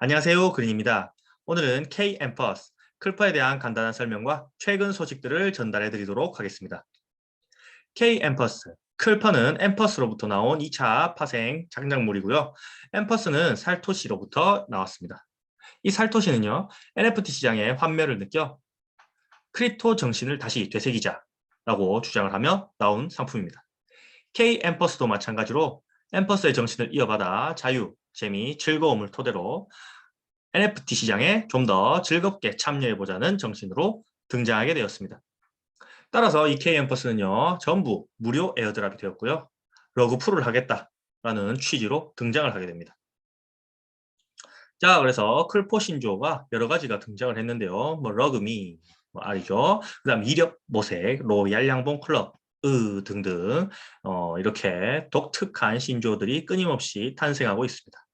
안녕하세요. 그린입니다. 오늘은 K-엠퍼스, 클퍼에 대한 간단한 설명과 최근 소식들을 전달해 드리도록 하겠습니다. K-엠퍼스, 클퍼는 엠퍼스로부터 나온 2차 파생 장작물이고요. 엠퍼스는 살토시로부터 나왔습니다. 이 살토시는요, NFT 시장의 환멸을 느껴 크립토 정신을 다시 되새기자라고 주장을 하며 나온 상품입니다. K-엠퍼스도 마찬가지로 엠퍼스의 정신을 이어받아 자유, 재미, 즐거움을 토대로 NFT 시장에 좀 더 즐겁게 참여해보자는 정신으로 등장하게 되었습니다. 따라서 이 K-엠퍼스는요, 전부 무료 에어드랍이 되었고요. 러그 풀을 하겠다라는 취지로 등장을 하게 됩니다. 자, 그래서 클포 신조가 여러 가지가 등장을 했는데요. 뭐 러그미, 뭐 알이죠. 그 다음 이력 모색, 로얄 양봉 클럽, 으 등등 어, 이렇게 독특한 신조들이 끊임없이 탄생하고 있습니다.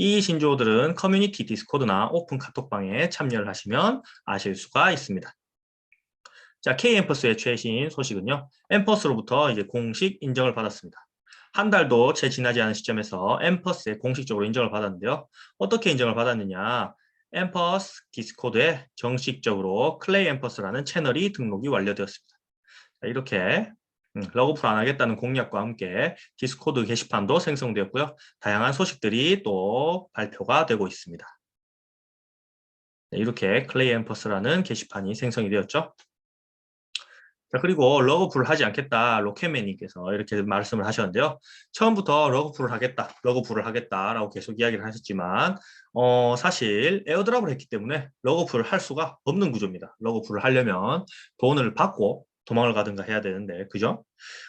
이 신조어들은 커뮤니티 디스코드나 오픈 카톡방에 참여를 하시면 아실 수가 있습니다. 자, K-엠퍼스의 최신 소식은요. 엠퍼스로부터 이제 공식 인정을 받았습니다. 한 달도 채 지나지 않은 시점에서 엠퍼스에 공식적으로 인정을 받았는데요. 어떻게 인정을 받았느냐? 엠퍼스 디스코드에 정식적으로 클레이 엠퍼스라는 채널이 등록이 완료되었습니다. 자, 이렇게 음, 러그풀 안 하겠다는 공약과 함께 디스코드 게시판도 생성되었고요. 다양한 소식들이 또 발표가 되고 있습니다. 네, 이렇게 클레이 엠퍼스라는 게시판이 생성이 되었죠. 자, 그리고 러그풀을 하지 않겠다 로켓맨님께서 이렇게 말씀을 하셨는데요. 처음부터 러그풀을 하겠다, 러그풀을 하겠다라고 계속 이야기를 하셨지만 어, 사실 에어드랍을 했기 때문에 러그풀을 할 수가 없는 구조입니다. 러그풀을 하려면 돈을 받고 도망을 가든가 해야 되는데 그죠?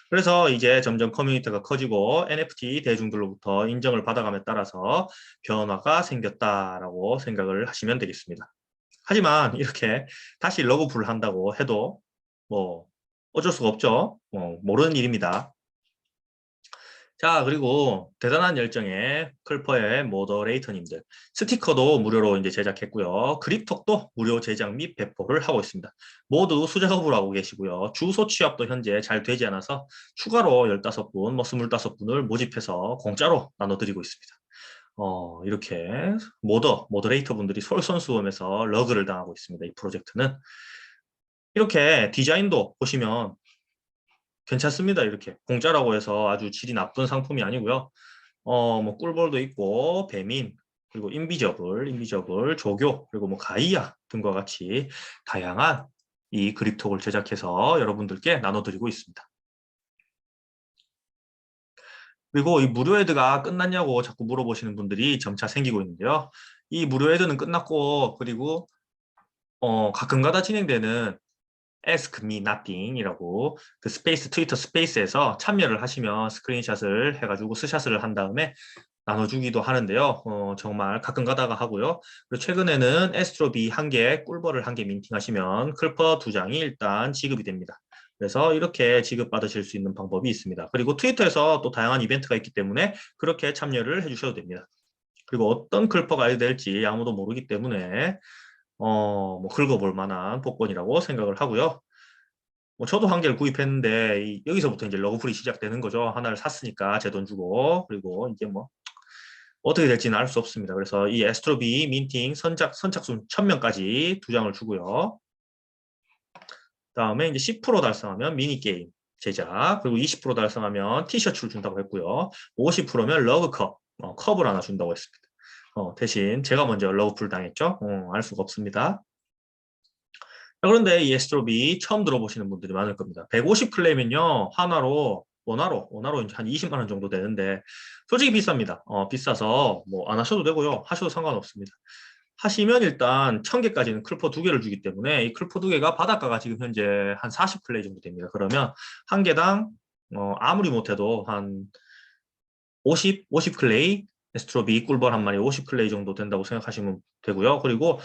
그래서 이제 점점 커뮤니티가 커지고 NFT 대중들로부터 인정을 받아감에 따라서 변화가 생겼다라고 생각을 하시면 되겠습니다. 하지만 이렇게 다시 러그풀을 한다고 해도 뭐 어쩔 수가 없죠. 어, 모르는 일입니다. 자 그리고 대단한 열정의 클퍼의 모더레이터님들. 스티커도 무료로 이제 제작했고요. 그립톡도 무료 제작 및 배포를 하고 있습니다. 모두 수작업을 하고 계시고요. 주소 취합도 현재 잘 되지 않아서 추가로 15분 뭐 25분을 모집해서 공짜로 나눠드리고 있습니다. 어, 이렇게 모더 모더레이터 분들이 솔선수범해서 러그를 당하고 있습니다. 이 프로젝트는. 이렇게 디자인도 보시면 괜찮습니다. 이렇게 공짜라고 해서 아주 질이 나쁜 상품이 아니고요. 어, 뭐 꿀볼도 있고 배민 그리고 인비저블, 인비저블, 조교 그리고 뭐 가이아 등과 같이 다양한 이 그립톡을 제작해서 여러분들께 나눠드리고 있습니다. 그리고 이 무료 헤드가 끝났냐고 자꾸 물어보시는 분들이 점차 생기고 있는데요. 이 무료 헤드는 끝났고 그리고 어, 가끔가다 진행되는 ask me nothing이라고 그 스페이스 트위터 스페이스에서 참여를 하시면 스크린샷을 해가지고 스샷을 한 다음에 나눠주기도 하는데요. 어, 정말 가끔 가다가 하고요. 그리고 최근에는 에스트로비 한 개, 꿀벌을 한 개 민팅하시면 클퍼 두 장이 일단 지급이 됩니다. 그래서 이렇게 지급받으실 수 있는 방법이 있습니다. 그리고 트위터에서 또 다양한 이벤트가 있기 때문에 그렇게 참여를 해주셔도 됩니다. 그리고 어떤 클퍼가 될지 아무도 모르기 때문에 어, 뭐 긁어볼 만한 복권이라고 생각을 하고요. 뭐 저도 한 개를 구입했는데 이, 여기서부터 이제 러그풀이 시작되는 거죠. 하나를 샀으니까 제 돈 주고 그리고 이제 뭐 어떻게 될지는 알 수 없습니다. 그래서 이 에스트로비 민팅 선착 선착순 1000명까지 두 장을 주고요. 다음에 이제 10% 달성하면 미니 게임 제작 그리고 20% 달성하면 티셔츠를 준다고 했고요. 50%면 러그컵 어, 컵을 하나 준다고 했습니다. 어, 대신 제가 먼저 러브풀 당했죠. 어, 알 수가 없습니다. 그런데 이 에스트로비 처음 들어보시는 분들이 많을 겁니다. 150 클레이면요. 하나로 원화로 원화로 한 20만 원 정도 되는데 솔직히 비쌉니다. 어, 비싸서 뭐 안 하셔도 되고요. 하셔도 상관없습니다. 하시면 일단 1000개까지는 클포 두 개를 주기 때문에 이 클포 두 개가 바닷가가 지금 현재 한 40 클레이 정도 됩니다. 그러면 한 개당 어, 아무리 못해도 한 50, 50 클레이 에스트로비 꿀벌 한 마리 50클레이 정도 된다고 생각하시면 되고요. 그리고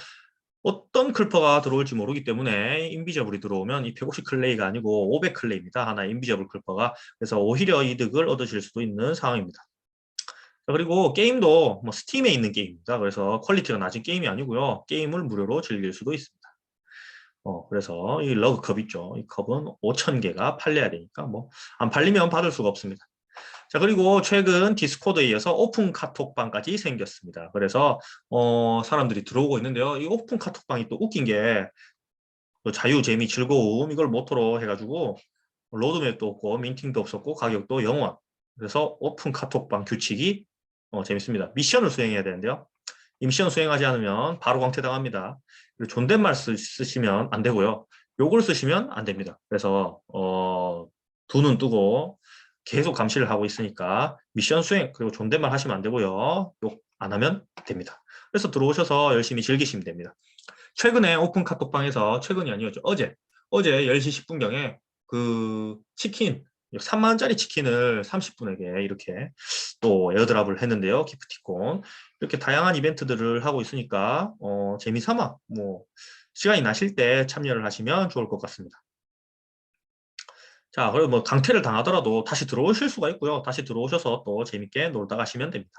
어떤 클퍼가 들어올지 모르기 때문에 인비저블이 들어오면 이 150클레이가 아니고 500클레이입니다. 하나 인비저블 클퍼가. 그래서 오히려 이득을 얻으실 수도 있는 상황입니다. 그리고 게임도 뭐 스팀에 있는 게임입니다. 그래서 퀄리티가 낮은 게임이 아니고요. 게임을 무료로 즐길 수도 있습니다. 어, 그래서 이 러그컵 있죠. 이 컵은 5,000개가 팔려야 되니까 뭐 안 팔리면 받을 수가 없습니다. 자 그리고 최근 디스코드에 이어서 오픈 카톡방까지 생겼습니다. 그래서 어, 사람들이 들어오고 있는데요. 이 오픈 카톡방이 또 웃긴 게또 자유, 재미, 즐거움 이걸 모토로 해가지고 로드맵도 없고 민팅도 없었고 가격도 0원. 그래서 오픈 카톡방 규칙이 어, 재밌습니다. 미션을 수행해야 되는데요. 이 미션 수행하지 않으면 바로 광퇴당합니다. 그리고 존댓말 쓰, 쓰시면 안 되고요. 요걸 쓰시면 안 됩니다. 그래서 어, 두눈 뜨고 계속 감시를 하고 있으니까 미션 수행 그리고 존댓말 하시면 안 되고요. 욕 안 하면 됩니다. 그래서 들어오셔서 열심히 즐기시면 됩니다. 최근에 오픈 카톡방에서 최근이 아니었죠. 어제 어제 10시 10분경에 그 치킨 3만 원짜리 치킨을 30분에게 이렇게 또 에어드랍을 했는데요. 기프티콘 이렇게 다양한 이벤트들을 하고 있으니까 어, 재미삼아 뭐 시간이 나실 때 참여를 하시면 좋을 것 같습니다. 자, 그리고 뭐 강퇴를 당하더라도 다시 들어오실 수가 있고요. 다시 들어오셔서 또 재밌게 놀다 가시면 됩니다.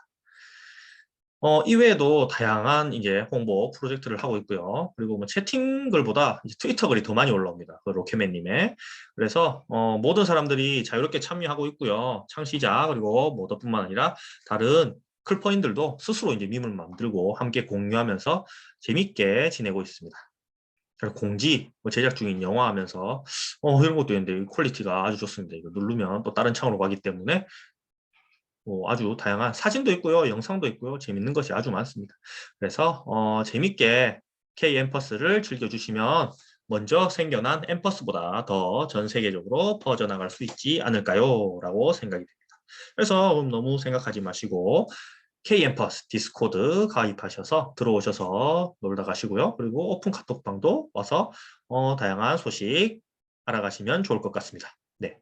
어, 이외에도 다양한 이제 홍보 프로젝트를 하고 있고요. 그리고 뭐 채팅 글보다 트위터 글이 더 많이 올라옵니다. 그 로켓맨님의. 그래서 어, 모든 사람들이 자유롭게 참여하고 있고요. 창시자 그리고 모더뿐만 아니라 다른 클퍼인들도 스스로 이제 밈을 만들고 함께 공유하면서 재밌게 지내고 있습니다. 공지, 뭐 제작 중인 영화 하면서 어, 이런 것도 있는데 퀄리티가 아주 좋습니다. 이거 누르면 또 다른 창으로 가기 때문에 뭐 아주 다양한 사진도 있고요, 영상도 있고요, 재밌는 것이 아주 많습니다. 그래서 어, 재밌게 K 엠퍼스를 즐겨주시면 먼저 생겨난 엠퍼스보다 더 전 세계적으로 퍼져나갈 수 있지 않을까요? 라고 생각이 됩니다. 그래서 너무 생각하지 마시고 K 엠퍼스 디스코드 가입하셔서 들어오셔서 놀다 가시고요. 그리고 오픈 카톡방도 와서 어, 다양한 소식 알아가시면 좋을 것 같습니다. 네.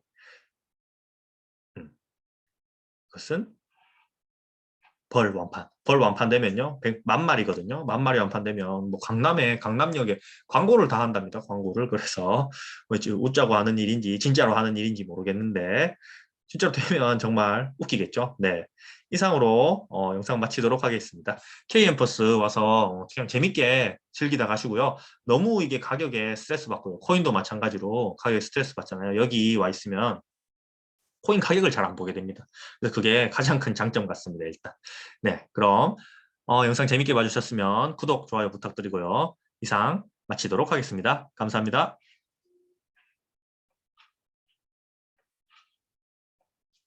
그것은 벌 완판. 벌 완판 되면요. 100만 마리거든요. 만 마리 완판 되면 뭐 강남에 강남역에 광고를 다 한답니다. 광고를. 그래서 뭐 웃자고 하는 일인지 진짜로 하는 일인지 모르겠는데 진짜로 되면 정말 웃기겠죠. 네. 이상으로 어, 영상 마치도록 하겠습니다. K엠퍼스 와서 그냥 재밌게 즐기다 가시고요. 너무 이게 가격에 스트레스 받고요. 코인도 마찬가지로 가격에 스트레스 받잖아요. 여기 와 있으면 코인 가격을 잘 안 보게 됩니다. 그래서 그게 가장 큰 장점 같습니다. 일단. 네, 그럼 어, 영상 재밌게 봐주셨으면 구독, 좋아요 부탁드리고요. 이상 마치도록 하겠습니다. 감사합니다.